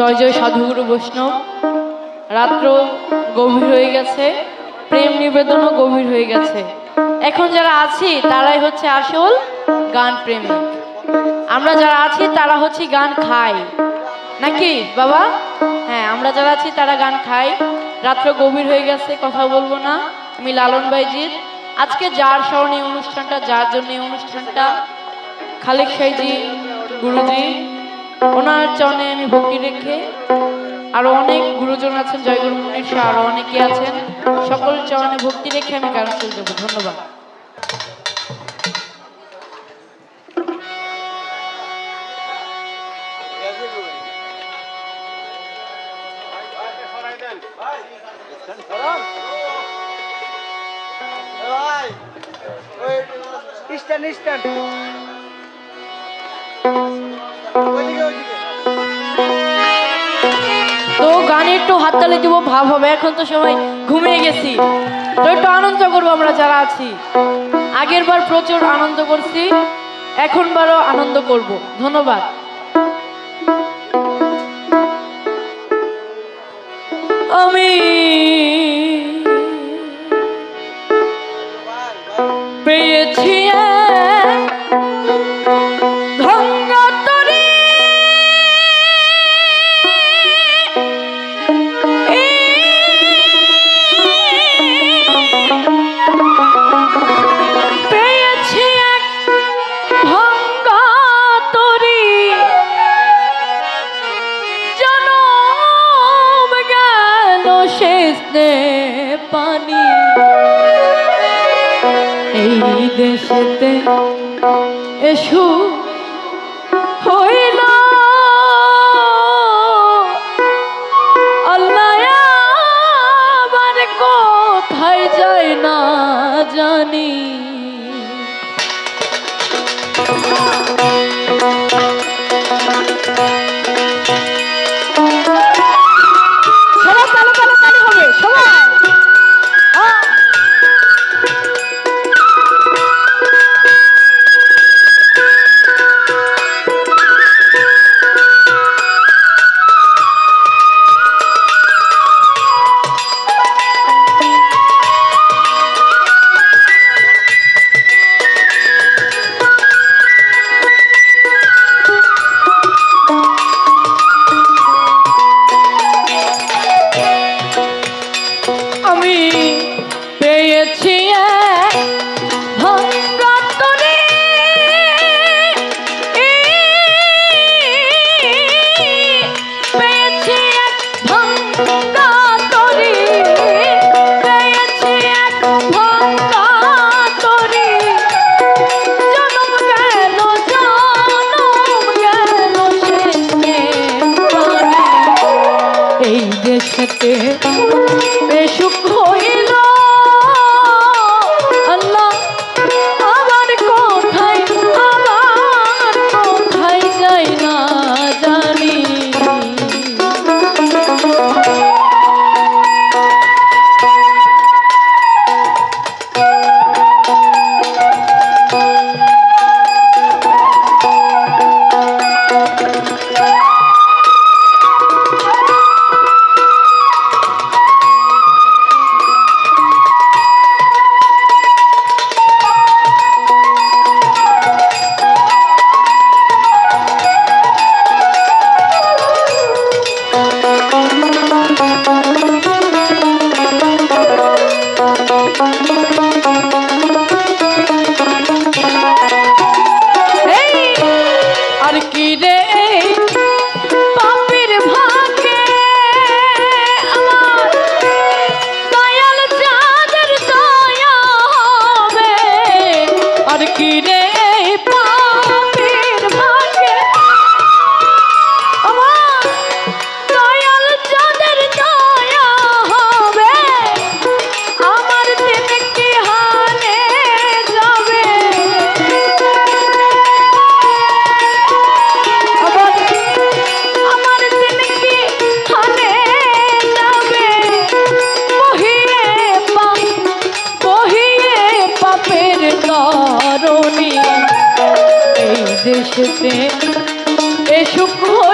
জয় জয় সাধুগুরু বৈষ্ণব। রাত্র গভীর হয়ে গেছে, প্রেম নিবেদনও গভীর হয়ে গেছে। এখন যারা আছি, তারাই হচ্ছে আসল গান প্রেমিক। আমরা যারা আছি, তারা হচ্ছে গান খাই। নাকি, বাবা? হ্যাঁ আমরা যারা আছি, তারা গান খাই। রাত্র গভীর হয়ে গেছে, কথা বলব না। আমি লালন বাইজিৎ। আজকে যার স্মরণে অনুষ্ঠানটা, যার জন্য অনুষ্ঠানটা, খালেক সাইজি গুরুজি ওনার চরণে আমি ভক্তি রেখে আরও অনেক গুরুজন আছেন, জয়গুরু মনির শাহ আরও অনেকে আছেন, সকল চরণে ভক্তি রেখে আমি গান শুরু দেবো ধন্যবাদ। স্ট্যান্ড স্ট্যান্ড গানে একটু হাততালি দিব, ভাব হবে। এখন তো সবাই ঘুমিয়ে গেছি। তো একটু আনন্দ করব আমরা যারা আছি। আগের বার প্রচুর আনন্দ করছি, এখন বারও আনন্দ করব। ধন্যবাদ। আমি শেষ পানি। এই দেশেতে এসু হইল আল্লাহ কোথায় যায় না জানি। এ সুখ আর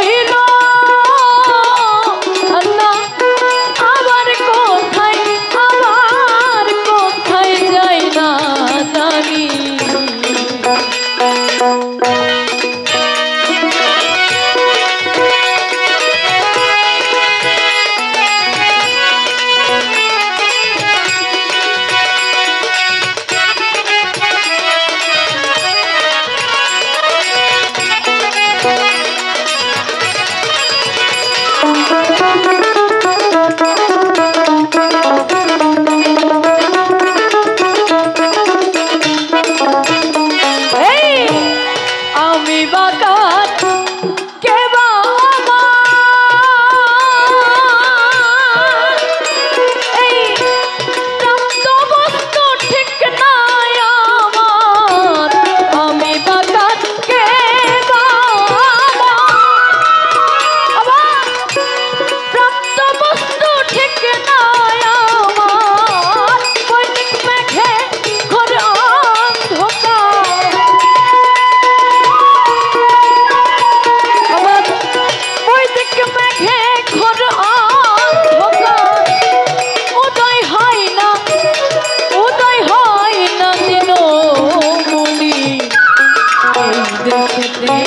এই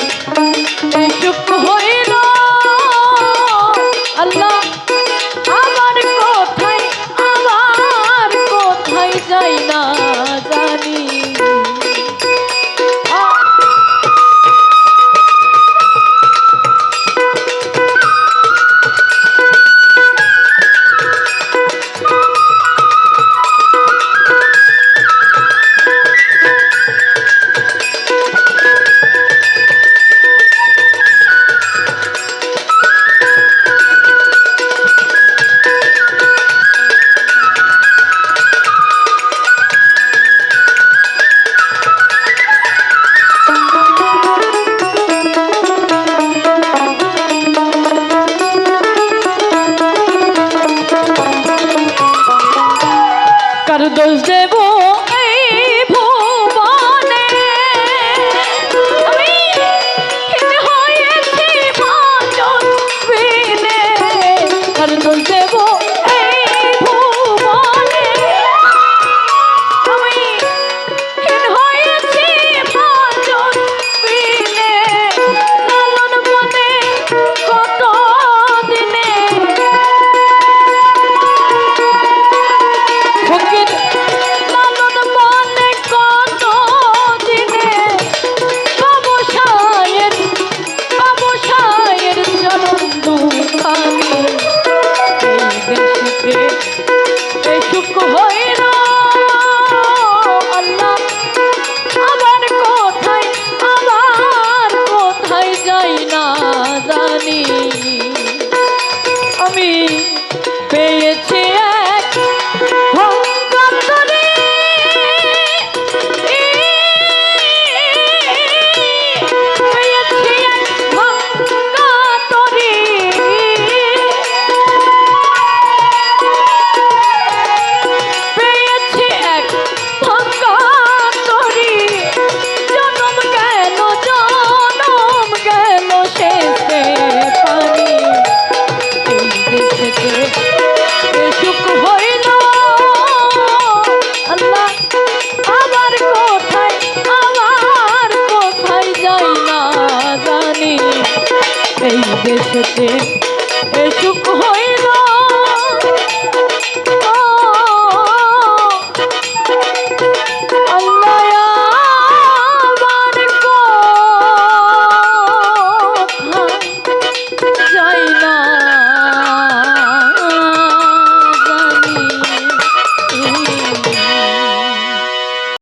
দেশেতে এই দোষ দেব। আমি দেশেতে